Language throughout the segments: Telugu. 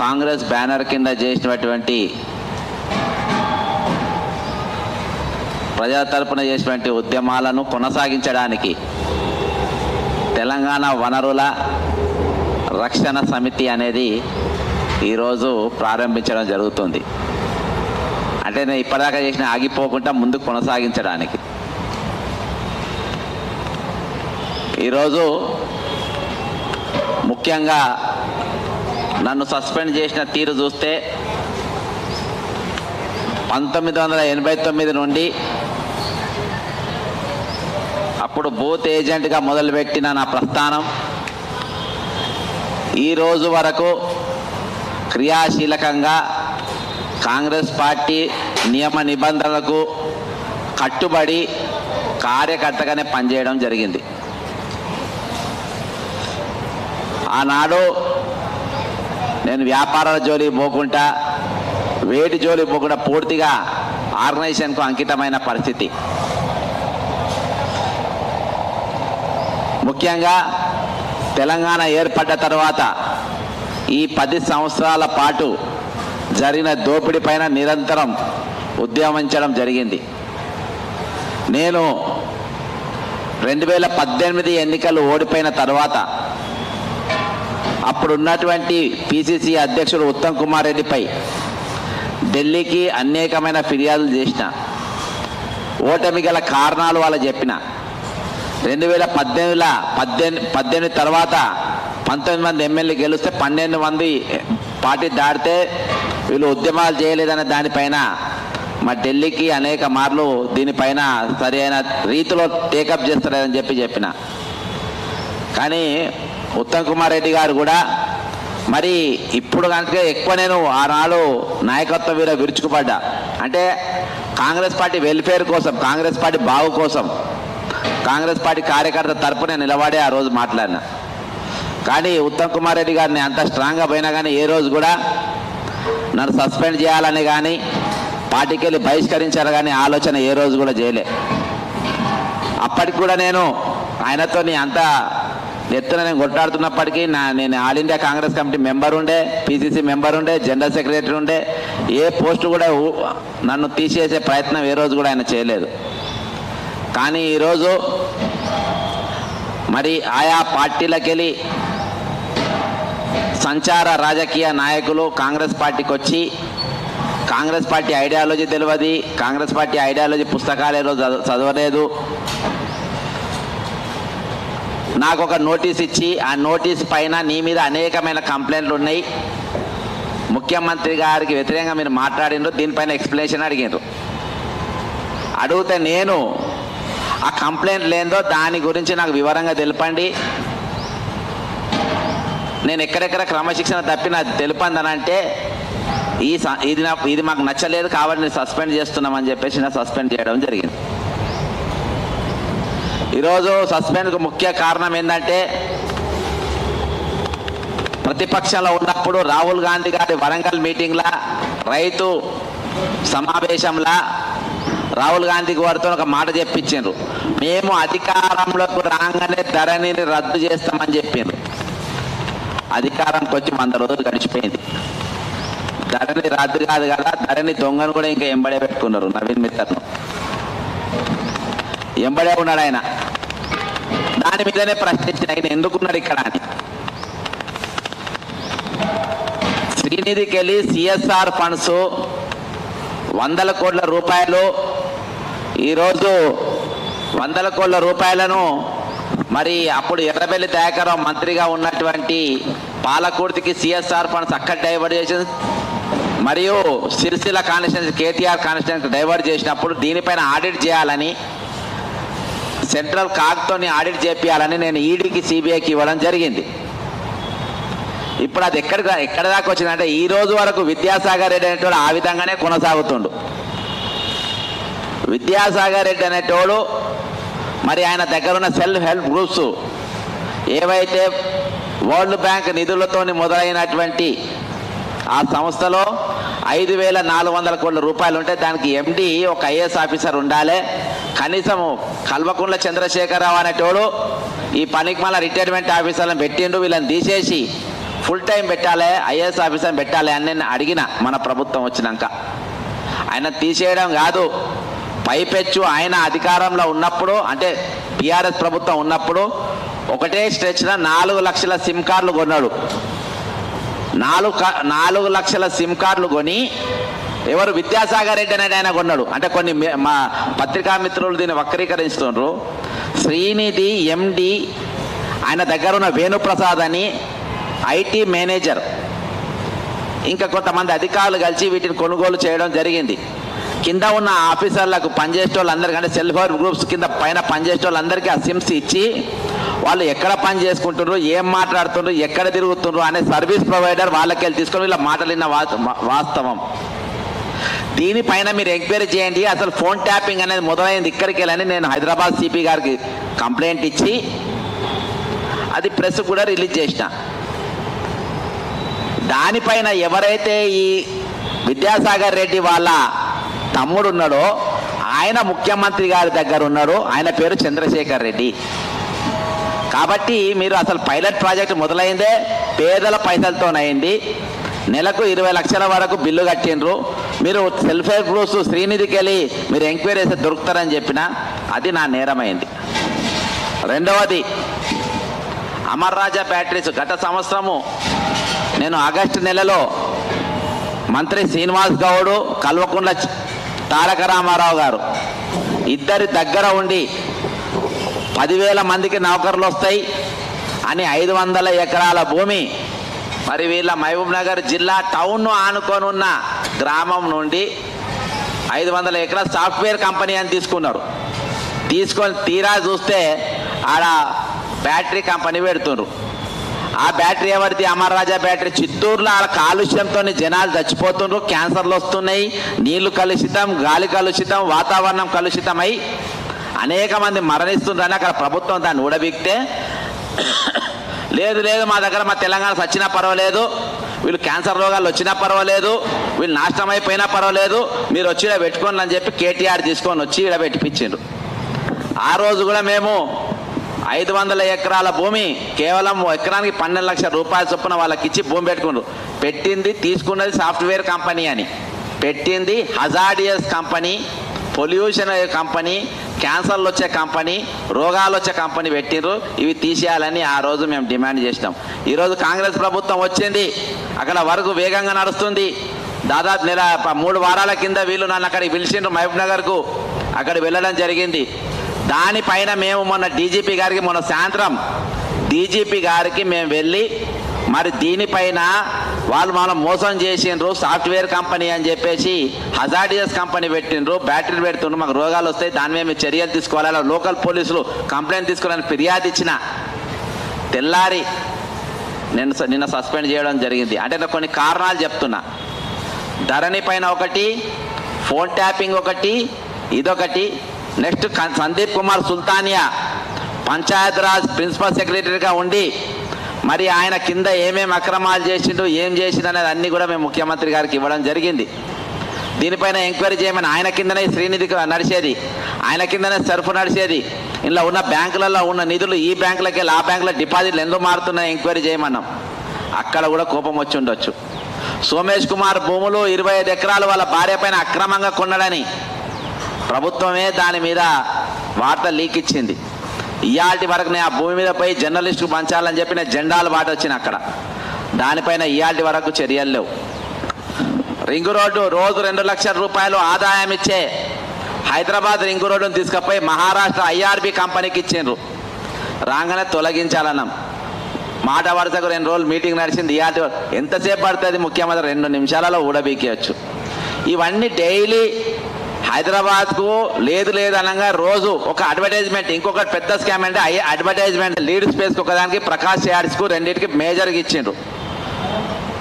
కాంగ్రెస్ బ్యానర్ కింద చేసినటువంటి ప్రజా తరపున చేసినటువంటి ఉద్యమాలను కొనసాగించడానికి తెలంగాణ వనరుల రక్షణ సమితి అనేది ఈరోజు ప్రారంభించడం జరుగుతుంది. అంటే నేను ఇప్పటిదాకా చేసిన ఆగిపోకుండా ముందు కొనసాగించడానికి. ఈరోజు ముఖ్యంగా నన్ను సస్పెండ్ చేసిన తీరు చూస్తే పంతొమ్మిది వందల ఎనభై తొమ్మిది నుండి అప్పుడు బూత్ ఏజెంట్గా మొదలుపెట్టిన నా ప్రస్థానం. ఈ రోజు వరకు క్రియాశీలకంగా కాంగ్రెస్ పార్టీ నియమ నిబంధనలకు కట్టుబడి కార్యకర్తగానే పనిచేయడం జరిగింది. ఆనాడు నేను వ్యాపారాల జోలి పోకుండా వేటి జోలి పోకుండా పూర్తిగా ఆర్గనైజేషన్కు అంకితమైన పరిస్థితి. ముఖ్యంగా తెలంగాణ ఏర్పడ్డ తర్వాత ఈ పది సంవత్సరాల పాటు జరిగిన దోపిడీ పైన నిరంతరం ఉద్యమించడం జరిగింది. నేను రెండు వేల పద్దెనిమిది ఎన్నికలు ఓడిపోయిన తర్వాత అప్పుడు ఉన్నటువంటి పిసిసి అధ్యక్షుడు ఉత్తమ్ కుమార్ రెడ్డిపై ఢిల్లీకి అనేకమైన ఫిర్యాదులు చేసిన. ఓటమి గల కారణాలు వాళ్ళు చెప్పిన. రెండు వేల పద్దెనిమిదిలో పద్దెనిమిది పద్దెనిమిది తర్వాత పంతొమ్మిది మంది ఎమ్మెల్యే గెలిస్తే పన్నెండు మంది పార్టీ దాటితే వీళ్ళు ఉద్యమాలు చేయలేదనే దానిపైన మా ఢిల్లీకి అనేక మార్లు దీనిపైన సరైన రీతిలో టేకప్ చేస్తలేదని చెప్పి చెప్పిన. కానీ ఉత్తమ్ కుమార్ రెడ్డి గారు కూడా మరి ఇప్పుడు కనుక ఎక్కువ నేను ఆనాడు నాయకత్వం మీద విరుచుకుపడ్డా. అంటే కాంగ్రెస్ పార్టీ వెల్ఫేర్ కోసం కాంగ్రెస్ పార్టీ బాగు కోసం కాంగ్రెస్ పార్టీ కార్యకర్త తరపున నిలబడే ఆ రోజు మాట్లాడినా. కానీ ఉత్తమ్ కుమార్ రెడ్డి గారిని అంత స్ట్రాంగ్గా పోయినా కానీ ఏ రోజు కూడా నన్ను సస్పెండ్ చేయాలని కానీ పార్టీకి వెళ్ళి బహిష్కరించాలి కానీ ఆలోచన ఏ రోజు కూడా చేయలే. అప్పటికి కూడా నేను ఆయనతో అంత ఎత్తున నేను కొట్లాడుతున్నప్పటికీ నా నేను all India Congress committee member ఉండే పిసిసి మెంబర్ ఉండే జనరల్ సెక్రటరీ ఉండే ఏ పోస్టు కూడా నన్ను తీసేసే ప్రయత్నం ఏ రోజు కూడా ఆయన చేయలేదు. కానీ ఈరోజు మరి ఆయా పార్టీలకెళ్ళి సంచార రాజకీయ నాయకులు కాంగ్రెస్ పార్టీకి వచ్చి కాంగ్రెస్ పార్టీ ఐడియాలజీ తెలియదు కాంగ్రెస్ పార్టీ ఐడియాలజీ పుస్తకాలు ఈరోజు చదవ- చదవలేదు నాకు ఒక నోటీస్ ఇచ్చి ఆ నోటీస్ పైన నీ మీద అనేకమైన కంప్లైంట్లు ఉన్నాయి. ముఖ్యమంత్రి గారికి వ్యతిరేకంగా మీరు మాట్లాడిండ్రు దీనిపైన ఎక్స్ప్లెనేషన్ అడిగిండ్రు అడిగితే నేను ఆ కంప్లైంట్ లేదో దాని గురించి నాకు వివరంగా తెలపండి. నేను ఎక్కడెక్కడ క్రమశిక్షణ తప్పిన తెలిపండి ఈ స- ఇది నాకు ఇది మాకు నచ్చలేదు కాబట్టి నేను సస్పెండ్ చేస్తున్నామని చెప్పేసి నా సస్పెండ్ చేయడం జరిగింది. ఈరోజు సస్పెండ్కు ముఖ్య కారణం ఏంటంటే ప్రతిపక్షంలో ఉన్నప్పుడు రాహుల్ గాంధీ గారి వరంగల్ మీటింగ్లా రైతు సమావేశంలా రాహుల్ గాంధీ గారితో ఒక మాట చెప్పించారు మేము అధికారంలోకి రాగానే ధరణిని రద్దు చేస్తామని చెప్పిండ్రు. అధికారంకి వచ్చి వంద రోజులు గడిచిపోయింది. ధరణి రద్దు కాదు కదా ధరణి దొంగను కూడా ఇంకా ఎంబడే పెట్టుకున్నారు నవీన్ మిత్తర్ను. ఎంబడే ఉన్నాడు ఆయన. దాని మీదనే ప్రశ్నించిన ఆయన ఎందుకున్నాడు ఇక్కడ అని. శ్రీనిధికి వెళ్ళి సిఎస్ఆర్ ఫండ్స్ వందల కోట్ల రూపాయలు. ఈరోజు వందల కోట్ల రూపాయలను మరి అప్పుడు ఎర్రబెల్లి దయాకరావు మంత్రిగా ఉన్నటువంటి పాలకూర్తికి సిఎస్ఆర్ ఫండ్స్ అక్కడ డైవర్ట్ చేసి మరియు Sircilla constituency KTR constituency divert చేసినప్పుడు దీనిపైన ఆడిట్ చేయాలని సెంట్రల్ కాగ్తోని ఆడిట్ చేపియాలని నేను ఈడీకి సిబిఐకి ఇవ్వడం జరిగింది. ఇప్పుడు అది ఎక్కడ ఎక్కడ దాకా వచ్చిందంటే ఈ రోజు వరకు విద్యాసాగర్ రెడ్డి అనేటోడు ఆ విధంగానే కొనసాగుతుండు. విద్యాసాగర్ రెడ్డి అనేటోడు మరి ఆయన దగ్గర ఉన్న సెల్ఫ్ హెల్ప్ గ్రూప్స్ ఏవైతే వరల్డ్ బ్యాంక్ నిధులతోని మొదలైనటువంటి ఆ సంస్థలో ఐదు వేల నాలుగు వందల కోట్ల రూపాయలు ఉంటే దానికి ఎండి ఒక ఐఏఎస్ ఆఫీసర్ ఉండాలి. కనీసం కల్వకుంట్ల చంద్రశేఖరరావు అనేటోడు ఈ పనికి మళ్ళీ రిటైర్మెంట్ ఆఫీసర్లను పెట్టిండు వీళ్ళని తీసేసి ఫుల్ టైం పెట్టాలి ఐఏఎస్ ఆఫీసర్ పెట్టాలి అని నేను అడిగిన మన ప్రభుత్వం వచ్చినాక. ఆయన తీసేయడం కాదు పైపెచ్చు ఆయన అధికారంలో ఉన్నప్పుడు అంటే టీఆర్ఎస్ ప్రభుత్వం ఉన్నప్పుడు ఒకటే స్ట్రెచ్న నాలుగు లక్షల సిమ్ కార్డులు కొన్నాడు. నాలుగు నాలుగు లక్షల సిమ్ కార్డులు కొని ఎవరు విద్యాసాగర్ రెడ్డి అనేది ఆయన కొన్నాడు. అంటే కొన్ని మా పత్రికా మిత్రులు దీన్ని వక్రీకరిస్తున్నారు శ్రీనిధి ఎండి ఆయన దగ్గర ఉన్న వేణుప్రసాద్ అని ఐటీ మేనేజర్. ఇంకా కొంతమంది అధికారులు కలిసి వీటిని కొనుగోలు చేయడం జరిగింది. కింద ఉన్న ఆఫీసర్లకు పనిచేసే వాళ్ళందరికంటే సెల్ఫ్ హెల్ప్ గ్రూప్స్ కింద పైన పనిచేసే వాళ్ళందరికీ ఆ సిమ్స్ ఇచ్చి వాళ్ళు ఎక్కడ పని చేసుకుంటున్నారు ఏం మాట్లాడుతున్నారు ఎక్కడ తిరుగుతున్నారు అనే సర్వీస్ ప్రొవైడర్ వాళ్ళకి వెళ్ళి తీసుకొని వీళ్ళ మాట్లాడిన వా- వాస్తవం. దీనిపైన మీరు ఎంక్వైరీ చేయండి. అసలు ఫోన్ ట్యాపింగ్ అనేది మొదలైంది ఇక్కడికి వెళ్ళని నేను హైదరాబాద్ సిపి గారికి కంప్లైంట్ ఇచ్చి అది ప్రెస్ కూడా రిలీజ్ చేసిన. దానిపైన ఎవరైతే ఈ విద్యాసాగర్ రెడ్డి వాళ్ళ తమ్ముడు ఉన్నాడో ఆయన ముఖ్యమంత్రి గారి దగ్గర ఉన్నాడు ఆయన పేరు చంద్రశేఖర్ రెడ్డి. కాబట్టి మీరు అసలు పైలట్ ప్రాజెక్ట్ మొదలైందే పేదల పైసలతోనైంది. నెలకు ఇరవై లక్షల వరకు బిల్లు కట్టిండ్రు. మీరు సెల్ఫ్ హెల్ప్ గ్రూప్స్ శ్రీనిధికి వెళ్ళి మీరు ఎంక్వైరీ చేస్తే దొరుకుతారని చెప్పిన అది నా నేరమైంది. రెండవది అమర్ రాజా బ్యాటరీస్. గత సంవత్సరము నేను ఆగస్టు నెలలో మంత్రి శ్రీనివాస్ గౌడు కల్వకుంట్ల తారక రామారావు గారు. ఇద్దరి దగ్గర ఉండి పదివేల మందికి నౌకర్లు వస్తాయి. అని ఐదు వందల ఎకరాల భూమి మరి వీళ్ళ మహబూబ్ నగర్ జిల్లా టౌన్ ఆనుకొని ఉన్న గ్రామం నుండి ఐదు వందల ఎకరాల సాఫ్ట్వేర్ కంపెనీ అని తీసుకున్నారు. తీసుకొని తీరా చూస్తే ఆడ బ్యాటరీ కంపెనీ పెడుతున్నారు ఆ బ్యాటరీ ఎవరిది? అమర్ రాజా బ్యాటరీ. చిత్తూరులో ఆడ కాలుష్యంతో జనాలు చచ్చిపోతుండ్రు క్యాన్సర్లు వస్తున్నాయి నీళ్ళు కలుషితం గాలి కలుషితం వాతావరణం కలుషితమై అనేక మంది మరణిస్తుండ్రని అక్కడ ప్రభుత్వం దాన్ని ఊడబిక్తే. లేదు లేదు మా దగ్గర మా తెలంగాణ సచ్చినా పర్వాలేదు. వీళ్ళు క్యాన్సర్ రోగాలు వచ్చినా పర్వాలేదు. వీళ్ళు నాశనం అయిపోయినా పర్వాలేదు. మీరు వచ్చి ఇలా పెట్టుకోండి అని చెప్పి కేటీఆర్ తీసుకొని వచ్చి ఇలా పెట్టిపించిండ్రు. ఆ రోజు కూడా మేము ఐదు వందల ఎకరాల భూమి కేవలం ఎకరానికి పన్నెండు లక్షల రూపాయల చొప్పున వాళ్ళకి ఇచ్చి భూమి పెట్టుకుండ్రు. పెట్టింది తీసుకున్నది సాఫ్ట్వేర్ కంపెనీ అని. పెట్టింది హజాడియస్ కంపెనీ పొల్యూషన్ కంపెనీ క్యాన్సర్లు వచ్చే కంపెనీ రోగాలు వచ్చే కంపెనీ పెట్టిండ్రు. ఇవి తీసేయాలని ఆ రోజు మేము డిమాండ్ చేసినాం. ఈరోజు కాంగ్రెస్ ప్రభుత్వం వచ్చింది. అక్కడ వరకు వేగంగా నడుస్తుంది. దాదాపు నెల మూడు వారాల కింద వీళ్ళు నన్ను అక్కడికి పిలిచిండ్రు మహబూబ్ నగర్కు. అక్కడ వెళ్ళడం జరిగింది. దానిపైన మేము మొన్న డీజీపీ గారికి మొన్న సాయంత్రం డీజీపీ గారికి మేము వెళ్ళి మరి దీనిపైన వాళ్ళు మనం మోసం చేసిండ్రు సాఫ్ట్వేర్ కంపెనీ అని చెప్పేసి హజార్డియస్ కంపెనీ పెట్టిండ్రు బ్యాటరీలు పెడుతుండ్రు మాకు రోగాలు వస్తాయి దాని మీద చర్యలు తీసుకోవాలి లోకల్ పోలీసులు కంప్లైంట్ తీసుకోవాలని ఫిర్యాదు ఇచ్చిన తెల్లారి నేను స- నిన్న సస్పెండ్ చేయడం జరిగింది. అంటే కొన్ని కారణాలు చెప్తున్నా. ధరణి పైన ఒకటి ఫోన్ ట్యాపింగ్ ఒకటి ఇదొకటి నెక్స్ట్ సందీప్ కుమార్ సుల్తానియా పంచాయత్ రాజ్ ప్రిన్సిపల్ సెక్రటరీగా ఉండి మరి ఆయన కింద ఏమేమి అక్రమాలు చేసిండు ఏం చేసిండు అనేది అన్నీ కూడా మేము ముఖ్యమంత్రి గారికి ఇవ్వడం జరిగింది. దీనిపైన ఎంక్వైరీ చేయమని ఆయన కిందనే శ్రీనిధి నడిచేది. ఆయన కిందనే సర్ఫ్ నడిచేది. ఇలా ఉన్న బ్యాంకులలో ఉన్న నిధులు ఈ బ్యాంకులకి ఆ బ్యాంకులో డిపాజిట్లు ఎందుకు మారుతున్నాయి ఎంక్వైరీ చేయమన్నాం. అక్కడ కూడా కోపం వచ్చి ఉండొచ్చు. సోమేష్ కుమార్ భూములు ఇరవై ఐదు ఎకరాలు వాళ్ళ భార్య పైన అక్రమంగా కొన్నాడని ప్రభుత్వమే దాని మీద వార్త లీక్ ఇచ్చింది ఇయాల్టి వరకు నేను ఆ భూమి మీద పోయి జర్నలిస్టుకు పంచాలని చెప్పిన జెండాలు బాట వచ్చిన అక్కడ. దానిపైన ఇయాల్టి వరకు చర్యలు లేవు. రింగు రోడ్డు రోజు రెండు లక్షల రూపాయలు ఆదాయం ఇచ్చే హైదరాబాద్ రింగు రోడ్డును తీసుకుపోయి మహారాష్ట్ర ఐఆర్బి కంపెనీకి ఇచ్చిండ్రు. రాగానే తొలగించాలన్నాం. మాట వరుసకు రెండు రోజులు మీటింగ్ నడిచింది ఇయాటి ఎంతసేపు పడుతుంది ముఖ్యమంత్రి? రెండు నిమిషాలలో ఊడబీకేయచ్చు. ఇవన్నీ డైలీ హైదరాబాద్కు లేదు లేదు అనగా రోజు ఒక అడ్వర్టైజ్మెంట్ ఇంకొకటి పెద్ద స్కామ్ అంటే అడ్వర్టైజ్మెంట్ లీడ్ స్పేస్కి ఒకదానికి ప్రకాష్ యాడ్స్కు రెండింటికి మేజర్గా ఇచ్చిండ్రు.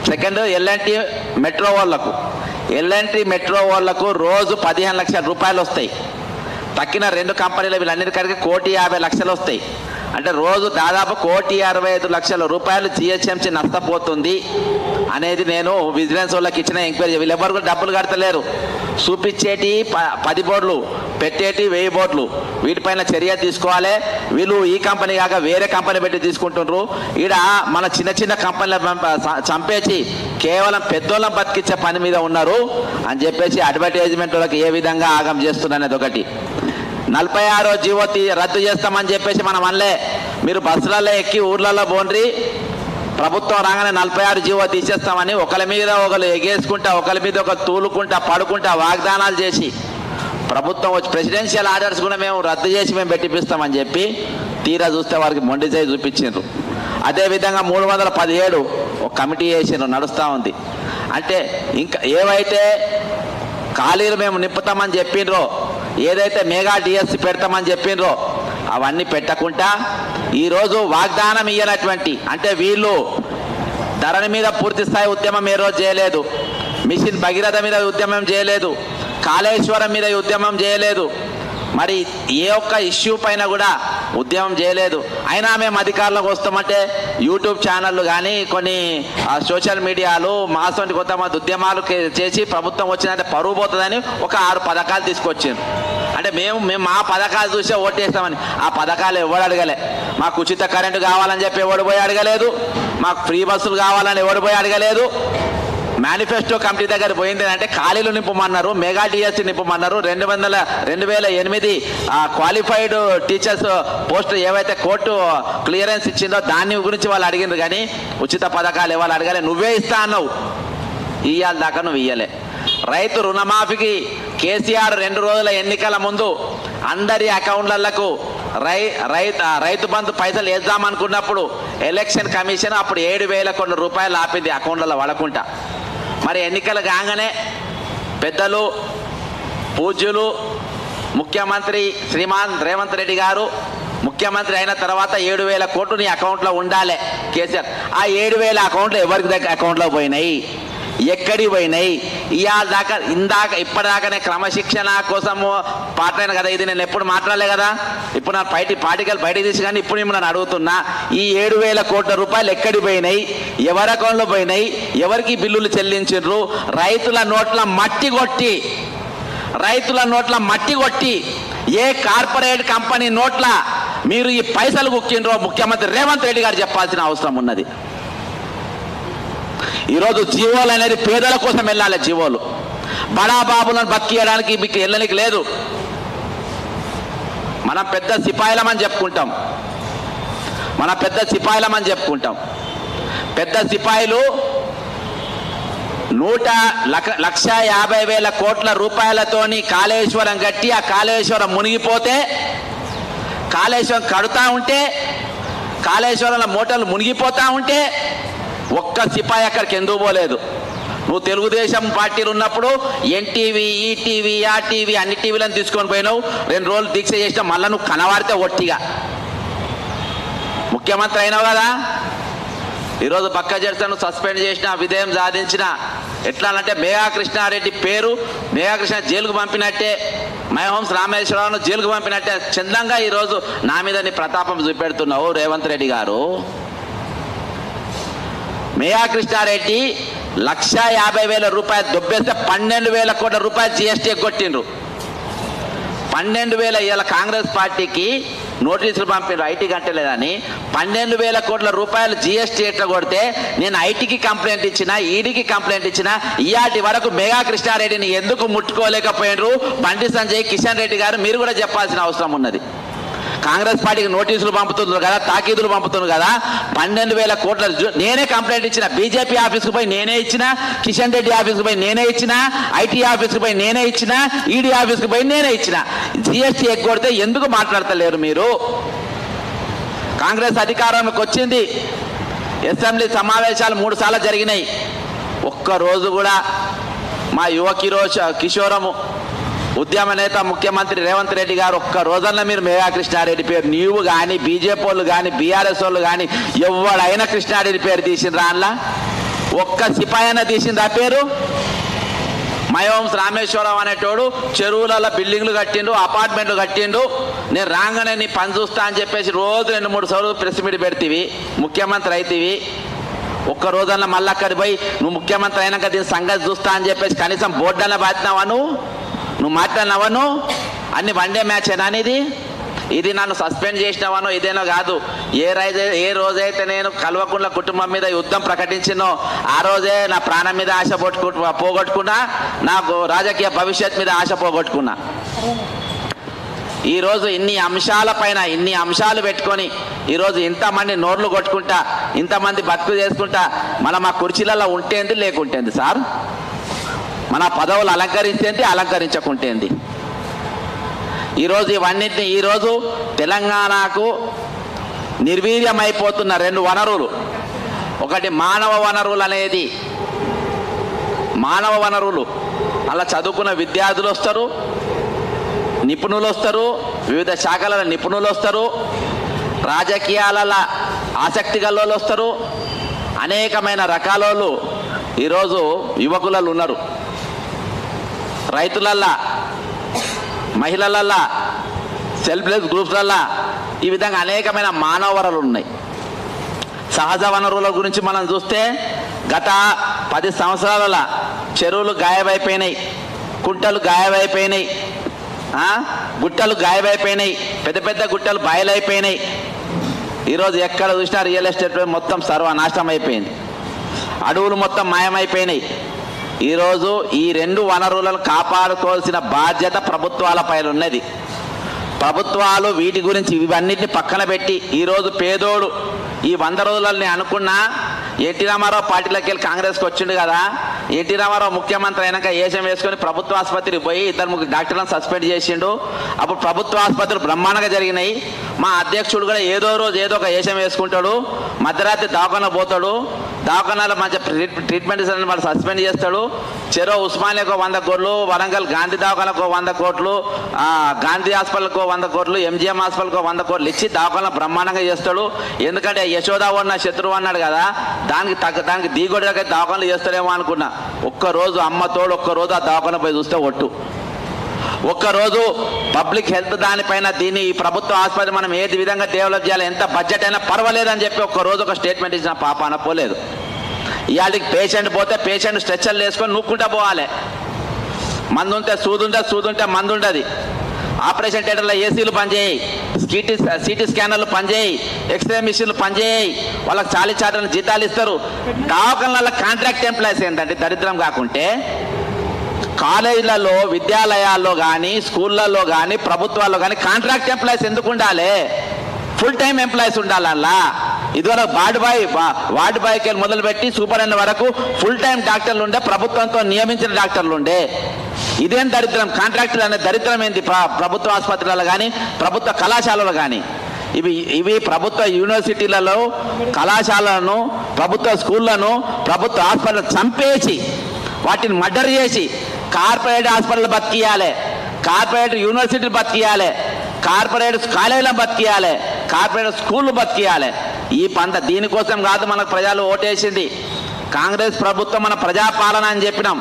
సెకండ్ ఎల్ఎన్టీ మెట్రో వాళ్ళకు. ఎల్ఎన్టీ మెట్రో వాళ్ళకు రోజు పదిహేను లక్షల రూపాయలు వస్తాయి. తక్కిన రెండు కంపెనీలు వీళ్ళన్నిటికడికి కోటి యాభై లక్షలు వస్తాయి. అంటే రోజు దాదాపు కోటి అరవై ఐదు లక్షల రూపాయలు జిహెచ్ఎంసీ నష్టపోతుంది అనేది నేను విజిలెన్స్ వాళ్ళకి ఇచ్చిన ఎంక్వైరీ. వీళ్ళెవరు కూడా డబ్బులు కడతలేరు. చూపించేటి ప పది బోర్డులు పెట్టేటి వెయ్యి బోట్లు వీటిపైన చర్య తీసుకోవాలి. వీళ్ళు ఈ కంపెనీ కాక వేరే కంపెనీ పెట్టి తీసుకుంటుండ్రు. ఈడ మన చిన్న చిన్న కంపెనీల చంపేసి కేవలం పెద్దోళ్ళం బతికించే పని మీద ఉన్నారు అని చెప్పేసి అడ్వర్టైజ్మెంట్ వాళ్ళకి ఏ విధంగా ఆగం చేస్తున్నది ఒకటి. నలభై ఆరో జీవో తీ- రద్దు చేస్తామని చెప్పేసి మనం అనలే. మీరు బస్సులలో ఎక్కి ఊర్లలో పోండ్రి ప్రభుత్వం రాగానే నలభై ఆరు జీవో తీసేస్తామని ఒకరి మీద ఒకరు ఎగేసుకుంటా ఒకరి మీద ఒకరు తూలుకుంటా పడుకుంటా వాగ్దానాలు చేసి ప్రభుత్వం వచ్చి ప్రెసిడెన్షియల్ ఆర్డర్స్ కూడా మేము రద్దు చేసి మేము పెట్టిపిస్తామని చెప్పి తీరా చూస్తే వారికి మొండి చేయి చూపించారు అదేవిధంగా మూడు వందల పదిహేడు ఒక కమిటీ వేసారు నడుస్తూ ఉంది. అంటే ఇంకా ఏవైతే ఖాళీలు మేము నింపుతామని చెప్పిండ్రో ఏదైతే మెగా డిఎస్సి పెడతామని చెప్పిండ్రో అవన్నీ పెట్టకుండా ఈరోజు వాగ్దానం ఇయ్యనటువంటి అంటే వీళ్ళు ధరణి మీద పూర్తి స్థాయి ఉద్యమం ఏ రోజు చేయలేదు. మిషన్ భగీరథ మీద ఉద్యమం చేయలేదు. కాళేశ్వరం మీద ఉద్యమం చేయలేదు. మరి ఏ ఒక్క ఇష్యూ పైన కూడా ఉద్యమం చేయలేదు. అయినా మేము అధికారంలోకి వస్తామంటే యూట్యూబ్ ఛానళ్ళు కానీ కొన్ని ఆ, సోషల్ మీడియాలు మాసంటి కొంతమంది ఉద్యమాలు చేసి ప్రభుత్వం వచ్చిందంటే పరువు పోతుందని ఒక ఆరు పథకాలు తీసుకొచ్చింది అంటే మేము మేము మా పథకాలు చూసే ఓటేస్తామని ఆ పథకాలు ఎవడు అడగలే? మాకు ఉచిత కరెంటు కావాలని చెప్పి ఎవడు పోయి అడగలేదు? మాకు ఫ్రీ బస్సులు కావాలని ఎవడు పోయి అడగలేదు? మేనిఫెస్టో కమిటీ దగ్గర పోయింది అంటే ఖాళీలు నింపమన్నారు మెగా టీఎస్సీ నింపమన్నారు. రెండు వందల రెండు వేల ఎనిమిది క్వాలిఫైడ్ టీచర్స్ పోస్ట్ ఏవైతే కోర్టు క్లియరెన్స్ ఇచ్చిందో దాని గురించి వాళ్ళు అడిగిండ్రు కానీ ఉచిత పథకాలు ఇవ్వాలి అడగాలి? నువ్వే ఇస్తా అన్నావు. ఇయ్యాలి దాకా నువ్వు ఇయ్యలే. రైతు రుణమాఫీకి కేసీఆర్ రెండు రోజుల ఎన్నికల ముందు అందరి అకౌంట్లకు రై రైతు రైతు బంధు పైసలు వేద్దామనుకున్నప్పుడు ఎలక్షన్ కమిషన్ అప్పుడు ఏడు వేల కొన్ని రూపాయలు ఆపింది అకౌంట్లలో పడకుండా మరి ఎన్నికలు కాగానే పెద్దలు పూజ్యులు ముఖ్యమంత్రి శ్రీమాన్ రేవంత్ రెడ్డి గారు ముఖ్యమంత్రి అయిన తర్వాత ఏడు వేల కోట్లు నీ అకౌంట్లో ఉండాలి కేసీఆర్. ఆ ఏడు వేల అకౌంట్లు ఎవరికి దగ్గర అకౌంట్లో పోయినాయి? ఎక్కడికి పోయినాయి? ఇవాళ దాకా ఇందాక ఇప్పటిదాకానే క్రమశిక్షణ కోసము పాటైన కదా ఇది నేను ఎప్పుడు మాట్లాడలే కదా? ఇప్పుడు నా బయటి పార్టికల్ బయట తీసి కానీ ఇప్పుడు మిమ్మల్ని అడుగుతున్నా ఈ ఏడు వేల కోట్ల రూపాయలు ఎక్కడికి పోయినాయి? ఎవరి అకౌంట్లో పోయినాయి? ఎవరికి బిల్లులు చెల్లించారు రైతుల నోట్ల మట్టి కొట్టి రైతుల నోట్ల మట్టి కొట్టి ఏ కార్పొరేట్ కంపెనీ నోట్ల మీరు ఈ పైసలు కుక్కిండ్రో ముఖ్యమంత్రి రేవంత్ రెడ్డి గారు చెప్పాల్సిన అవసరం ఉన్నది. ఈరోజు జీవోలు అనేది పేదల కోసం వెళ్ళాలి జీవోలు. బడా బాబులను మీకు వెళ్ళనికి లేదు. మనం పెద్ద సిపాయిలమని చెప్పుకుంటాం. మన పెద్ద సిపాయిలమని చెప్పుకుంటాం. పెద్ద సిపాయిలు నూట లక్ష యాభై వేల కోట్ల రూపాయలతోని కాళేశ్వరం కట్టి ఆ కాళేశ్వరం మునిగిపోతే కాళేశ్వరం కడుతూ ఉంటే కాళేశ్వరంలో మూటలు మునిగిపోతూ ఉంటే ఒక్క సిపాయి అక్కడికి ఎందుకు పోలేదు? నువ్వు తెలుగుదేశం పార్టీలు ఉన్నప్పుడు ఎన్టీవీ ఈటీవీ ఆర్టీవీ టీవీ అన్ని టీవీలను తీసుకొని పోయినావు. రెండు రోజులు దీక్ష చేసిన మళ్ళీ నువ్వు కనవాడితే ఒట్టిగా. ముఖ్యమంత్రి అయినావు కదా? ఈరోజు పక్క జడ్సన్ సస్పెండ్ చేసిన విధేయం సాధించిన ఎట్లా అంటే మేఘాకృష్ణారెడ్డి పేరు మేఘాకృష్ణ జైలుకు పంపినట్టే మహోంస్ రామేశ్వరరావును జైలుకు పంపినట్టే చందంగా ఈరోజు నా మీద నీ ప్రతాపం చూపెడుతున్నావు రేవంత్ రెడ్డి గారు. మేయా కృష్ణారెడ్డి లక్ష యాభై వేల రూపాయలు దొబ్బేస్తే పన్నెండు వేల కోట్ల రూపాయలు జిఎస్టీ కొట్టిండ్రు. పన్నెండు వేల ఇవాళ కాంగ్రెస్ పార్టీకి నోటీసులు పంపిన ఐటీ కట్టలేదని పన్నెండు వేల కోట్ల రూపాయలు జిఎస్టీ ఎట్లా కొడితే నేను ఐటీకి కంప్లైంట్ ఇచ్చిన ఈడీకి కంప్లైంట్ ఇచ్చిన ఇయాటి వరకు మెగా కృష్ణారెడ్డిని ఎందుకు ముట్టుకోలేకపోయినరు బండి సంజయ్ కిషన్ రెడ్డి గారు మీరు కూడా చెప్పాల్సిన అవసరం ఉన్నది. కాంగ్రెస్ పార్టీకి నోటీసులు పంపుతున్నారు కదా తాకీదులు పంపుతున్నారు కదా పన్నెండు వేల కోట్ల నేనే కంప్లైంట్ ఇచ్చిన బీజేపీ ఆఫీస్కి పోయి నేనే ఇచ్చిన కిషన్ రెడ్డి ఆఫీస్కి పోయి నేనే ఇచ్చిన ఐటీ ఆఫీస్కి పోయి నేనే ఇచ్చిన ఈడీ ఆఫీస్కి పోయి నేనే ఇచ్చిన. జిఎస్టీ ఎగ్గొడితే ఎందుకు మాట్లాడతలేరు మీరు? కాంగ్రెస్ అధికారంలోకి వచ్చింది. అసెంబ్లీ సమావేశాలు మూడు సార్లు జరిగినాయి. ఒక్క రోజు కూడా మా యువ కిరోష కిషోరము ఉద్యమ నేత ముఖ్యమంత్రి రేవంత్ రెడ్డి గారు ఒక్క రోజన్న మీరు మేఘా కృష్ణారెడ్డి పేరు. నీవు కానీ బీజేపీ వాళ్ళు కానీ బీఆర్ఎస్ వాళ్ళు కానీ ఎవడైనా కృష్ణారెడ్డి పేరు తీసిండ్రా అందులో ఒక్క సిపాయన ఆ పేరు? మయోంస్ రామేశ్వరం అనేటోడు చెరువులలో బిల్డింగ్లు కట్టిండు అపార్ట్మెంట్లు కట్టిండు. నేను రాగానే నీ పని చూస్తా అని చెప్పేసి రోజు రెండు మూడు సార్లు ప్రెస్ మీట్ పెడితివి ముఖ్యమంత్రి అయితివి. ఒక్క రోజన్నా మళ్ళీ అక్కడికి పోయి నువ్వు ముఖ్యమంత్రి అయినాక దీని సంగతి చూస్తా అని చెప్పేసి కనీసం బోర్డన్న బాధినావా నువ్వు? నువ్వు మాట్లాడినవను అన్ని వన్డే మ్యాచ్ ఏనా ఇది ఇది నన్ను సస్పెండ్ చేసినవనో ఇదేనో కాదు. ఏ రోజే ఏ రోజైతే నేను కల్వకుంట్ల కుటుంబం మీద యుద్ధం ప్రకటించినో ఆ రోజే నా ప్రాణం మీద ఆశ పొట్టుకు పోగొట్టుకున్నా నాకు రాజకీయ భవిష్యత్ మీద ఆశ పోగొట్టుకున్నా. ఈరోజు ఇన్ని అంశాలపైన ఇన్ని అంశాలు పెట్టుకొని ఈరోజు ఇంతమంది నోర్లు కొట్టుకుంటా ఇంతమంది బతుకు చేసుకుంటా మనం మా కుర్చీలలో ఉంటేంది లేకుంటేంది సార్? మన పదవులు అలంకరించేంది అలంకరించకుంటేంది. ఈరోజు ఇవన్నిటిని ఈరోజు తెలంగాణకు నిర్వీర్యమైపోతున్న రెండు వనరులు. ఒకటి మానవ వనరులు అనేది. మానవ వనరులు. అలా చదువుకున్న విద్యార్థులు వస్తారు నిపుణులు వస్తారు వివిధ శాఖల నిపుణులు వస్తారు రాజకీయాలలో ఆసక్తి గల్లోళ్ళు వస్తారు అనేకమైన రకాలోళ్ళు ఈరోజు యువకులలో ఉన్నారు. రైతులల్లా మహిళలల్లా సెల్ఫ్ గ్రూప్స్లల్లా ఈ విధంగా అనేకమైన మానవ వనరులు ఉన్నాయి. సహజ వనరుల గురించి మనం చూస్తే గత పది సంవత్సరాల చెరువులు గాయమైపోయినాయి కుంటలు గాయమైపోయినాయి గుట్టలు గాయమైపోయినాయి పెద్ద పెద్ద గుట్టలు బయలైపోయినాయి. ఈరోజు ఎక్కడ చూసినా రియల్ ఎస్టేట్ మొత్తం సర్వనాశనం అయిపోయింది. అడవులు మొత్తం మాయమైపోయినాయి. ఈరోజు ఈ రెండు వనరులను కాపాడుకోవాల్సిన బాధ్యత ప్రభుత్వాల పైన ఉన్నది. ప్రభుత్వాలు వీటి గురించి ఇవన్నిటిని పక్కన పెట్టి ఈరోజు పేదోడు ఈ వంద రోజులని అనుకున్నా ఎన్టీ రామారావు పార్టీలోకి వెళ్ళి కాంగ్రెస్కి వచ్చిండు కదా? ఎన్టీ రామారావు ముఖ్యమంత్రి అయినాక ఏషం వేసుకొని ప్రభుత్వ ఆసుపత్రికి పోయి ఇద్దరు ముగ్గురు డాక్టర్లను సస్పెండ్ చేసిండు. అప్పుడు ప్రభుత్వ ఆసుపత్రులు బ్రహ్మాండంగా జరిగినాయి. మా అధ్యక్షుడు కూడా ఏదో రోజు ఏదో ఒక ఏషం వేసుకుంటాడు. మధ్యరాత్రి దవాఖాన పోతాడు. దవాఖానాలో మంచి ట్రీట్- ట్రీట్మెంట్ ఇస్తారని వాళ్ళు సస్పెండ్ చేస్తాడు. చెరో ఉస్మానియాకు వంద కోట్లు వరంగల్ గాంధీ దవాఖానకు వంద కోట్లు గాంధీ హాస్పిటల్కు వంద కోట్లు ఎంజిఎం హాస్పిటల్కు వంద కోట్లు ఇచ్చి దవాఖాన బ్రహ్మాండంగా చేస్తాడు. ఎందుకంటే యశోద ఉన్న శత్రువు అన్నాడు కదా దానికి తగ్గ దానికి దిగొడగా దవాఖానలు చేస్తారేమో అనుకున్నా. ఒక్కరోజు అమ్మ తోడు ఒక్కరోజు ఆ దవాఖాన పోయి చూస్తే ఒట్టు. ఒక్కరోజు పబ్లిక్ హెల్త్ దానిపైన దీన్ని ఈ ప్రభుత్వ ఆసుపత్రి మనం ఏది విధంగా డెవలప్ చేయాలి ఎంత బడ్జెట్ అయినా పర్వాలేదని చెప్పి ఒక్క రోజు ఒక స్టేట్మెంట్ ఇచ్చిన పాప అనపోలేదు ఇవాళకి పేషెంట్ పోతే పేషెంట్ స్ట్రెచ్చర్లు వేసుకొని నూక్కుంటా పోవాలి. మందు ఉంటే మందు ఉంటే ఆపరేషన్ థియేటర్లో ఏసీలు పనిచేయి. సిటీ సిటీ స్కానర్లు పనిచేయి. ఎక్స్రే మిషన్లు పనిచేయి. వాళ్ళకి చాలీ చాటలు జీతాలు ఇస్తారు. దవాఖానాల కాంట్రాక్ట్ ఎంప్లాయీస్ ఏంటంటే దరిద్రం కాకుంటే కాలేజీలలో విద్యాలయాల్లో కానీ స్కూళ్ళల్లో కానీ ప్రభుత్వాల్లో కానీ కాంట్రాక్ట్ ఎంప్లాయీస్ ఎందుకు ఉండాలి? ఫుల్ టైం ఎంప్లాయీస్ ఉండాలల్లా. ఇదివరకు వార్డు బాయ్ వార్డు బాయ్కి మొదలుపెట్టి మొదలుపెట్టి సూపరింటెండెంట్ వరకు ఫుల్ టైం డాక్టర్లు ఉండే ప్రభుత్వంతో నియమించిన డాక్టర్లు ఉండే. ఇదేం దరిద్రం? కాంట్రాక్టులు అనే దరిద్రం ఏంది? ప్రభుత్వ ఆసుపత్రులలో కానీ ప్రభుత్వ కళాశాలలో కానీ ఇవి ఇవి ప్రభుత్వ యూనివర్సిటీలలో కళాశాలను ప్రభుత్వ స్కూళ్ళను ప్రభుత్వ హాస్పిటల్ చంపేసి వాటిని మర్డర్ చేసి కార్పొరేట్ హాస్పిటల్ బతికియాలి కార్పొరేట్ యూనివర్సిటీలు బతికియాలి కార్పొరేట్ కాలేజీలను బతికియాలి కార్పొరేట్ స్కూళ్ళు బతికియాలి. ఈ పంట దీనికోసం కాదు మనకు ప్రజలు ఓటేసింది. కాంగ్రెస్ ప్రభుత్వం మన ప్రజాపాలన అని చెప్పినాం.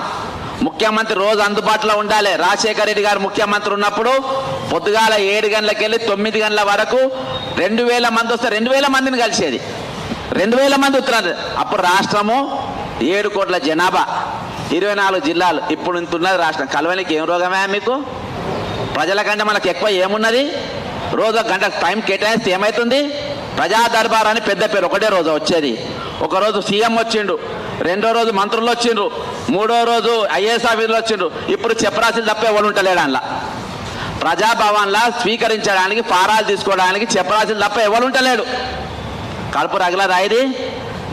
ముఖ్యమంత్రి రోజు అందుబాటులో ఉండాలి. రాజశేఖర రెడ్డి గారు ముఖ్యమంత్రి ఉన్నప్పుడు పొద్దుగాల ఏడు గంటలకు వెళ్ళి తొమ్మిది గంటల వరకు రెండు వేల మంది వస్తే రెండు వేల మందిని కలిసేది. రెండు వేల మంది ఉత్తరాలు. అప్పుడు రాష్ట్రము ఏడు కోట్ల జనాభా. ఇరవై నాలుగు జిల్లాలు. ఇప్పుడు ఇంత ఉన్నది రాష్ట్రం. కలవనికి ఏం రోగమే మీకు? ప్రజల కంటే మనకు ఎక్కువ ఏమున్నది? రోజు ఒక గంట టైం కేటాయిస్తే ఏమవుతుంది ప్రజా దర్బార్ అని పెద్ద పేరు. ఒకటే రోజు వచ్చేది. ఒకరోజు సీఎం వచ్చిండు. రెండో రోజు మంత్రులు వచ్చిండ్రు. మూడో రోజు ఐఏఎస్ ఆఫీసులు వచ్చిండ్రు. ఇప్పుడు చెప్పరాశీలు తప్ప ఎవరు ఉంటలేడు అందులో. ప్రజాభవన్లా స్వీకరించడానికి ఫారాలు తీసుకోవడానికి చెప్పరాశీలు తప్ప ఎవరు ఉంటలేడు. కడుపు రగల రాయిది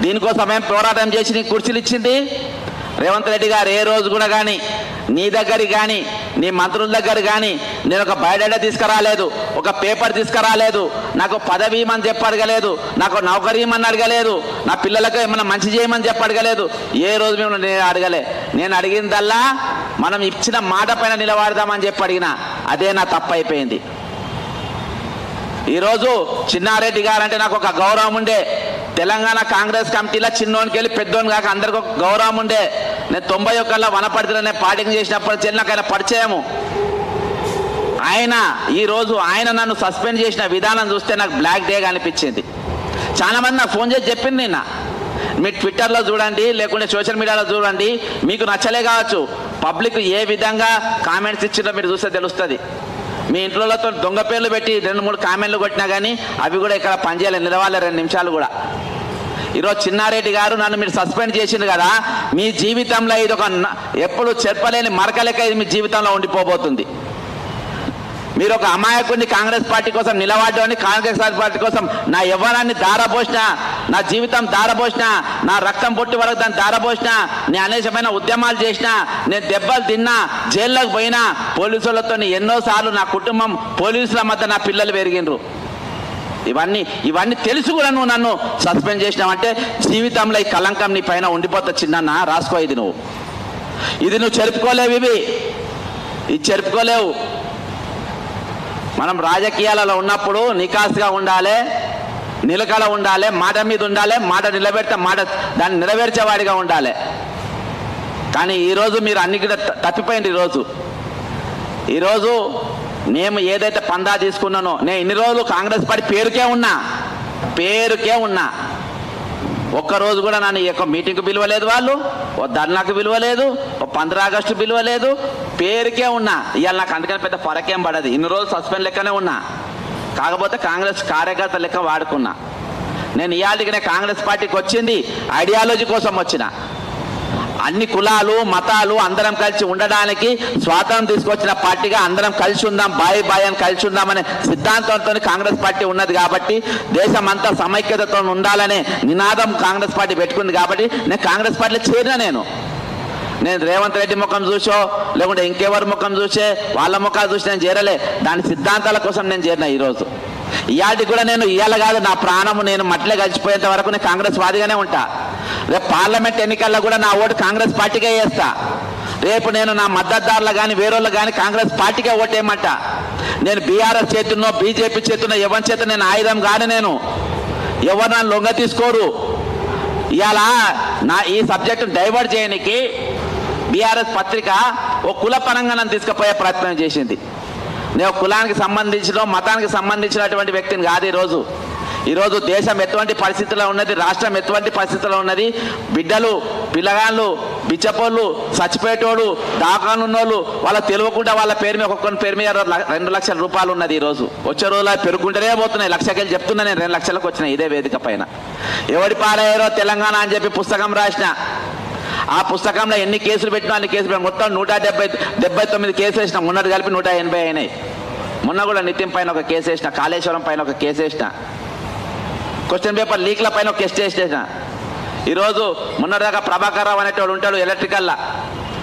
దీనికోసమేం పోరాటం చేసి నీకు కుర్చీలు ఇచ్చింది? రేవంత్ రెడ్డి గారు ఏ రోజు కూడా కానీ నీ దగ్గరికి కానీ నీ మంత్రుల దగ్గర కానీ నేను ఒక బయోడేటా తీసుకురాలేదు ఒక పేపర్ తీసుకురాలేదు నాకు పదవి ఇమ్మని చెప్పి అడగలేదు నాకు నౌకరీ ఇమ్మని అడగలేదు నా పిల్లలకు ఏమైనా మంచి చేయమని చెప్పి అడగలేదు ఏ రోజు మేము నేను అడగలే. నేను అడిగిందల్లా మనం ఇచ్చిన మాట పైన నిలబడదామని చెప్పి అడిగిన అదే నా తప్పు అయిపోయింది ఈరోజు చిన్నారెడ్డి గారు అంటే నాకు ఒక గౌరవం ఉండే తెలంగాణ కాంగ్రెస్ కమిటీలో చిన్నోనికి వెళ్ళి పెద్దోని కాక అందరికి ఒక గౌరవం ఉండే. నేను తొంభై ఒక్కళ్ళ వనపడితేనే పాటింగ్ చేసినప్పుడు చెల్లి నాకు ఆయన పరిచయము. ఆయన ఈరోజు ఆయన నన్ను సస్పెండ్ చేసిన విధానం చూస్తే నాకు బ్లాక్ డేగా అనిపించింది. చాలా మంది నాకు ఫోన్ చేసి చెప్పింది నిన్న. మీరు ట్విట్టర్లో చూడండి లేకుంటే సోషల్ మీడియాలో చూడండి మీకు నచ్చలే కావచ్చు. పబ్లిక్ ఏ విధంగా కామెంట్స్ ఇచ్చిందో మీరు చూస్తే తెలుస్తుంది. మీ ఇంట్లోతో దొంగ పేర్లు పెట్టి రెండు మూడు కామెంట్లు కొట్టినా కానీ అవి కూడా ఇక్కడ పనిచేయాలి నిలవాలి రెండు నిమిషాలు కూడా. ఈరోజు చిన్నారెడ్డి గారు నన్ను మీరు సస్పెండ్ చేసిండు కదా మీ జీవితంలో ఇది ఒక ఎప్పుడు చెప్పలేని మరకలెక్క ఇది మీ జీవితంలో ఉండిపోబోతుంది. మీరు ఒక అమాయకుడిని కాంగ్రెస్ పార్టీ కోసం నిలబడ్డామని కాంగ్రెస్ పార్టీ కోసం నా యవ్వనాన్ని దారపోసిన నా జీవితం దారపోసిన నా రక్తం పొట్టి వరకు దాన్ని దారపోసిన నేను అనేకమైన ఉద్యమాలు చేసిన నేను దెబ్బలు తిన్నా జైల్లోకి పోయినా పోలీసులతో ఎన్నోసార్లు నా కుటుంబం పోలీసుల మధ్య నా పిల్లలు పెరిగినరు ఇవన్నీ ఇవన్నీ తెలుసు కూడా నువ్వు నన్ను సస్పెండ్ చేసినావంటే జీవితంలో ఈ కలంకం నీ పైన ఉండిపోతా చిన్న రాసుకో ఇది నువ్వు. ఇది నువ్వు చెరుపుకోలేవు ఇవి. ఇది చెరుపుకోలేవు. మనం రాజకీయాలలో ఉన్నప్పుడు నికాస్గా ఉండాలి నిలకడ ఉండాలి మాట మీద ఉండాలి మాట నిలబెడితే మాట దాన్ని నెరవేర్చేవాడిగా ఉండాలి. కానీ ఈరోజు మీరు అన్ని కూడా త- తప్పిపోయింది ఈరోజు. ఈరోజు నేను ఏదైతే పందా తీసుకున్నానో నేను ఇన్ని రోజులు కాంగ్రెస్ పార్టీ పేరుకే ఉన్నా పేరుకే ఉన్నా. ఒక్కరోజు కూడా నన్ను ఈ యొక్క మీటింగ్కి పిలవలేదు వాళ్ళు ఓ ధర్నాకు పిలవలేదు ఓ పంద్ర ఆగస్టు పిలవలేదు పేరుకే ఉన్నా. ఇవాళ నాకు అందుకని పెద్ద పొరకేం పడదు. ఇన్ని రోజులు సస్పెండ్ లెక్కనే ఉన్నా. కాకపోతే కాంగ్రెస్ కార్యకర్త లెక్క వాడుకున్నా. నేను ఇవాళకి కాంగ్రెస్ పార్టీకి వచ్చింది ఐడియాలజీ కోసం వచ్చిన. అన్ని కులాలు మతాలు అందరం కలిసి ఉండడానికి స్వాతంత్రం తీసుకొచ్చిన పార్టీగా అందరం కలిసి ఉందాం బాయ్ బాయ్ అని కలిసి ఉందామనే సిద్ధాంతంతో కాంగ్రెస్ పార్టీ ఉన్నది కాబట్టి దేశం అంతా సమైక్యతతో ఉండాలనే నినాదం కాంగ్రెస్ పార్టీ పెట్టుకుంది కాబట్టి నేను కాంగ్రెస్ పార్టీలో చేరిన నేను. నేను రేవంత్ రెడ్డి ముఖం చూసో లేకుంటే ఇంకెవరి ముఖం చూసే వాళ్ళ ముఖాలు చూసి నేను చేరలే. దాని సిద్ధాంతాల కోసం నేను చేరిన ఈరోజు. ఇయాటికి కూడా నేను ఇవాళ కాదు నా ప్రాణము నేను మట్లే కలిసిపోయేంత వరకు నేను కాంగ్రెస్ వాదిగానే ఉంటా. రేపు పార్లమెంట్ ఎన్నికల్లో కూడా నా ఓటు కాంగ్రెస్ పార్టీకే వేస్తా. రేపు నేను నా మద్దతుదారులు కానీ వేరేళ్ళు కానీ కాంగ్రెస్ పార్టీకే ఓటేయమంట. నేను బీఆర్ఎస్ చేతున్నో బీజేపీ చేతున్నో ఎవరి చేత నేను ఆయుధం కానీ నేను. ఎవరు నన్ను లొంగ తీసుకోరు. ఇలా నా ఈ సబ్జెక్టు డైవర్ట్ చేయడానికి బీఆర్ఎస్ పత్రిక ఓ కుల పరంగా నన్ను తీసుకుపోయే ప్రయత్నం చేసింది. నేను కులానికి సంబంధించిన మతానికి సంబంధించినటువంటి వ్యక్తిని కాదు ఈరోజు. ఈరోజు దేశం ఎటువంటి పరిస్థితిలో ఉన్నది రాష్ట్రం ఎటువంటి పరిస్థితిలో ఉన్నది బిడ్డలు పిల్లగాళ్ళు బిచ్చపోళ్ళు చచ్చిపోయేటోడు దాకానున్నోళ్ళు వాళ్ళ తెలియకుండా వాళ్ళ పేరు మీద ఒక్కొక్కరి పేరు మీద రెండు లక్షల రూపాయలు ఉన్నది ఈరోజు. వచ్చే రోజులు పెరుగుకుంటేనే పోతున్నాయి లక్షకెళ్ళి చెప్తున్నా నేను రెండు లక్షలకు వచ్చిన ఇదే వేదిక పైన. ఎవడి పాలయ్యారో తెలంగాణ అని చెప్పి పుస్తకం రాసిన ఆ పుస్తకంలో ఎన్ని కేసులు పెట్టినా అన్ని కేసులు మొత్తం నూట డెబ్బై డెబ్బై తొమ్మిది కేసులు వేసిన. మొన్నటి కలిపి నూట ఎనభై అయినాయి. మొన్న కూడా నితిన్ పైన ఒక కేసు వేసిన కాళేశ్వరం పైన ఒక కేసు వేసిన. క్వశ్చన్ పేపర్ లీక్ల పైన ఒక కేసు వేసిన. ఈరోజు మొన్నటిదాకా ప్రభాకర్ రావు అనేటోడు ఉంటాడు ఎలక్ట్రికల్లా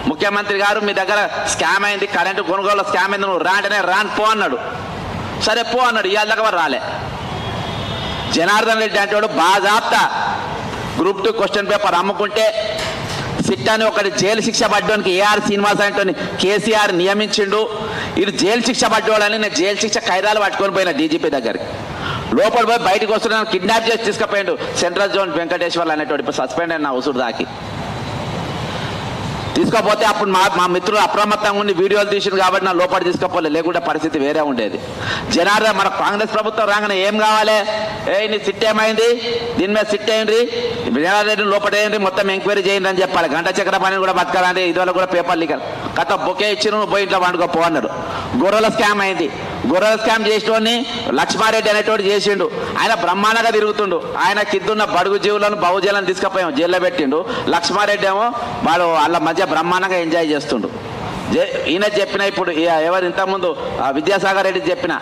ముఖ్యమంత్రి గారు మీ దగ్గర స్కామ్ అయింది కరెంటు కొనుగోలు స్కామ్ అయింది నువ్వు రాంటనే రాన్ పో అన్నాడు. సరే పో అన్నాడు ఇవాళ దాకా రాలే. జనార్దన్ రెడ్డి అంటాడు బాజాప్తా. గ్రూప్ టూ క్వశ్చన్ పేపర్ అమ్ముకుంటే సిట్ అని ఒకటి జైలు శిక్ష పడ్డానికి ఏఆర్ శ్రీనివాస్ అంటే కేసీఆర్ నియమించిండు. ఇది జైలు శిక్ష పడ్డోడని నేను జైలు శిక్ష ఖైదాలు పట్టుకొని పోయిన డీజీపీ దగ్గరికి. లోపల పోయి బయటకు వస్తున్నాను కిడ్నాప్ చేసి తీసుకుపోయిండు. సెంట్రల్ జోన్ వెంకటేశ్వర్లు అనేటువంటి సస్పెండ్ అయిన ఉసురు దాకి. తీసుకోపోతే అప్పుడు మా మా మిత్రులు అప్రమత్తంగా ఉండి వీడియోలు తీసింది కాబట్టి నా లోపల తీసుకోపోలే లేకుంటే పరిస్థితి వేరే ఉండేది. జనార్దన్ మన కాంగ్రెస్ ప్రభుత్వం రాగానే ఏం కావాలి? ఏ నీ సిట్ ఏమైంది? దీని మీద సిట్ అయ్యింది జనార్దన్ లోపల ఏంటి మొత్తం ఎంక్వైరీ చేయండి అని చెప్పాలి. గంట చక్ర పని కూడా బతకాలండి ఇదివల్ల కూడా పేపర్ లీకర్ గత బొకే ఇచ్చిన నువ్వు పోయి ఇంట్లో వండుకో అన్నారు. గొర్రెల స్కామ్ అయింది. గొర్రెల స్కామ్ చేసేటోని లక్ష్మారెడ్డి అనేటోడు చేసిండు. ఆయన బ్రహ్మాండంగా తిరుగుతుండు. ఆయన కిందున్న బడుగు జీవులను బహుజీవులను తీసుకుపోయాం జైల్లో పెట్టిండు. లక్ష్మారెడ్డి ఏమో వాడు వాళ్ళ మధ్య బ్రహ్మాండంగా ఎంజాయ్ చేస్తుండు. జే- ఈయన చెప్పిన ఇప్పుడు ఎవరు ఇంతకుముందు ఆ విద్యాసాగర్ రెడ్డి చెప్పిన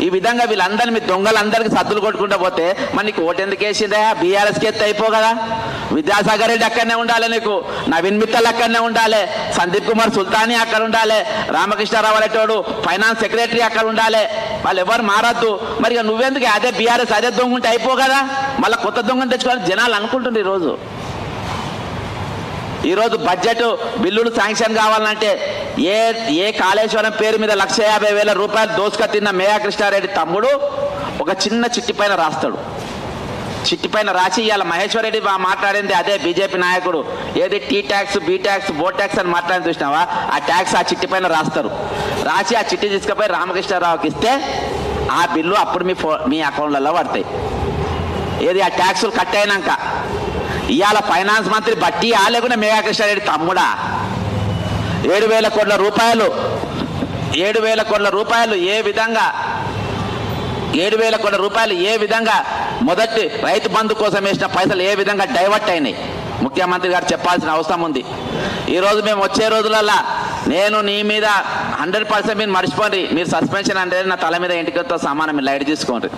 ఈ విధంగా వీళ్ళందరినీ మీ దొంగలందరికీ సద్దులు కొట్టుకుంటూ పోతే మరి నీకు ఓటెందుకు ఎందుకు వేసిందా బీఆర్ఎస్కి ఎత్తి అయిపో కదా. విద్యాసాగర్ రెడ్డి అక్కడనే ఉండాలి నీకు. నవీన్ మిత్తల్ అక్కడనే ఉండాలి. సందీప్ కుమార్ సుల్తానీ అక్కడ ఉండాలి. రామకృష్ణారావు అనేటోడు ఫైనాన్స్ సెక్రటరీ అక్కడ ఉండాలి. వాళ్ళు ఎవరు మారద్దు. మరి ఇక నువ్వెందుకు అదే బీఆర్ఎస్ అదే దొంగ ఉంటే అయిపో కదా. మళ్ళీ కొత్త దొంగను తెచ్చుకోవాలి జనాలు అనుకుంటుంది ఈరోజు. ఈరోజు బడ్జెట్ బిల్లులు శాంక్షన్ కావాలంటే ఏ ఏ కాళేశ్వరం పేరు మీద లక్ష యాభై వేల రూపాయలు దోసుక తిన్న మేయా కృష్ణారెడ్డి తమ్ముడు ఒక చిన్న చిట్టి పైన రాస్తాడు. చిట్టి పైన రాసి ఇవాళ మహేశ్వరరెడ్డి మాట్లాడింది అదే బీజేపీ నాయకుడు. ఏది టీ ట్యాక్స్ బీ ట్యాక్స్ బో ట్యాక్స్ అని మాట్లాడి చూసినావా? ఆ ట్యాక్స్ ఆ చిట్టి పైన రాస్తారు. రాసి ఆ చిట్టి తీసుకుపోయి రామకృష్ణారావుకి ఇస్తే ఆ బిల్లు అప్పుడు మీ ఫో మీ అకౌంట్లలో పడతాయి. ఏది ఆ ట్యాక్సులు కట్ అయినాక? ఇవాళ ఫైనాన్స్ మంత్రి బట్టి ఆ లేకుండా మేఘా తమ్ముడా. ఏడు వేల కోట్ల రూపాయలు ఏడు వేల కోట్ల రూపాయలు ఏ విధంగా ఏడు వేల కోట్ల రూపాయలు ఏ విధంగా మొదటి రైతు బంధు కోసం వేసిన పైసలు ఏ విధంగా డైవర్ట్ అయినాయి? ముఖ్యమంత్రి గారు చెప్పాల్సిన అవసరం ఉంది. ఈరోజు మేము వచ్చే రోజులల్లా నేను నీ మీద హండ్రెడ్ పర్సెంట్ మీరు మర్చిపోండి. మీరు సస్పెన్షన్ అంటే నా తల మీద ఇంటికితో సమానం మీరు లైట్ తీసుకోండి.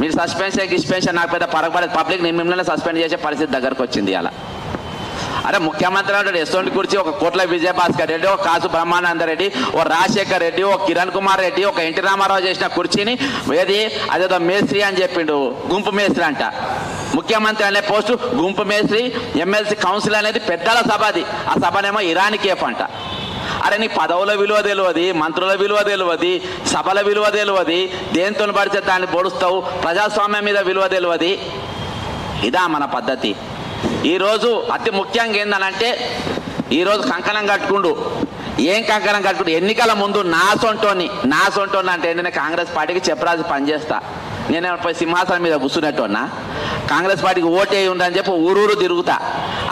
మీరు సస్పెన్షన్ గిస్పెన్షన్ నాకు పెద్ద పరగపడేది పబ్లిక్ మిమ్మల్ని సస్పెండ్ చేసే పరిస్థితి దగ్గరకు వచ్చింది అలా అరే ముఖ్యమంత్రి అంటే ఎస్టోంటి కుర్చీ ఒక కోట్ల విజయభాస్కర్ రెడ్డి ఒక కాసు బ్రహ్మానంద రెడ్డి ఓ రాజశేఖర్ రెడ్డి ఓ కిరణ్ కుమార్ రెడ్డి ఒక ఎన్టీ రామారావు చేసిన కుర్చీని ఏది? అదేదో మేస్త్రి అని చెప్పిండు గుంపు మేస్త్రి అంట. ముఖ్యమంత్రి అనే పోస్టు గుంపు మేస్త్రి ఎమ్మెల్సీ కౌన్సిల్ అనేది పెద్దల సభ అది. ఆ సభనేమో ఇరానీ కేఫ్ అంట. వారిని పదవుల విలువ తెలియదు మంత్రుల విలువ తెలియదు సభల విలువ తెలియదు దేంతో పడితే దాన్ని పొడుస్తావు ప్రజాస్వామ్యం మీద విలువ తెలియదు ఇదా మన పద్ధతి. ఈరోజు అతి ముఖ్యంగా ఏందనంటే ఈరోజు కంకణం కట్టుకుండు. ఏం కంకణం కట్టుకుండు? ఎన్నికల ముందు నా సొంటోని నా సొంటోని అంటే నేను కాంగ్రెస్ పార్టీకి చెప్పరాజు పనిచేస్తా. నేను సింహాసనం మీద కూర్చున్నట్టున్నా. కాంగ్రెస్ పార్టీకి ఓటే ఉండని చెప్పి ఊరూరు తిరుగుతా.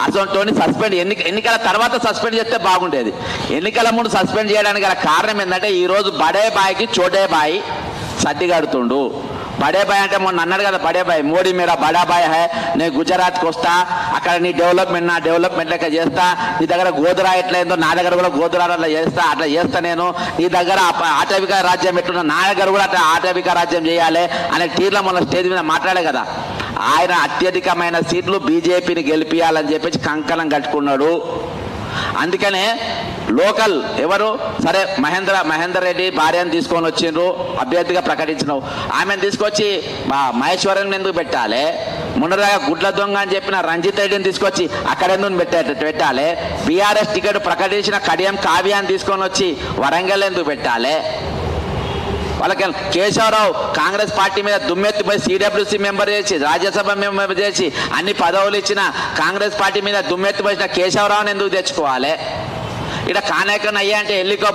అసొంటోని సస్పెండ్ ఎన్ని ఎన్నికల తర్వాత సస్పెండ్ చేస్తే బాగుండేది. ఎన్నికల ముందు సస్పెండ్ చేయడానికి గల కారణం ఏంటంటే ఈరోజు బడే బాయికి చోటే బాయి సర్ది కడుతుండు బడే బాయ్ అంటే మొన్న అన్నాడు కదా బడే బాయ్ మోడీ మీద బడా బాయ్ హై నేను గుజరాత్కి వస్తా అక్కడ నీ డెవలప్మెంట్ నా డెవలప్మెంట్ లెక్క చేస్తా నీ దగ్గర గోధురా ఎట్లయిందో నా దగ్గర కూడా గోధురా అట్లా చేస్తా అట్లా చేస్తా నేను నీ దగ్గర ఆటవిక రాజ్యం ఎట్లున్నా నా దగ్గర కూడా అట్లా ఆటవిక రాజ్యం చేయాలి అనే తీర్లో మొన్న స్టేజ్ మీద మాట్లాడే కదా. ఆయన అత్యధికమైన సీట్లు బీజేపీని గెలిపియాలని చెప్పేసి కంకణం కట్టుకున్నాడు. అందుకనే లోకల్ ఎవరు? సరే మహేంద్ర మహేందర్ రెడ్డి భార్యను తీసుకొని వచ్చిండ్రు అభ్యర్థిగా ప్రకటించినావు. ఆమెను తీసుకొచ్చి మా మహేశ్వరం ఎందుకు పెట్టాలి? మున్నరగా గుడ్ల దొంగ అని చెప్పిన రంజిత్ రెడ్డిని తీసుకొచ్చి అక్కడ ఎందుకు పెట్టే పెట్టాలి? బీఆర్ఎస్ టికెట్ ప్రకటించిన కడియం కావ్యాన్ని తీసుకొని వచ్చి వరంగల్ ఎందుకు పెట్టాలి? వాళ్ళకి కేశవరావు కాంగ్రెస్ పార్టీ మీద దుమ్మెత్తిపోయి సిడబ్ల్యూసీ మెంబర్ చేసి రాజ్యసభ మెంబర్ చేసి అన్ని పదవులు ఇచ్చిన కాంగ్రెస్ పార్టీ మీద దుమ్మెత్తిపోసిన కేశవరావుని ఎందుకు తెచ్చుకోవాలి? ఇక్కడ కానేకన్ అయ్యా అంటే ఎల్లికో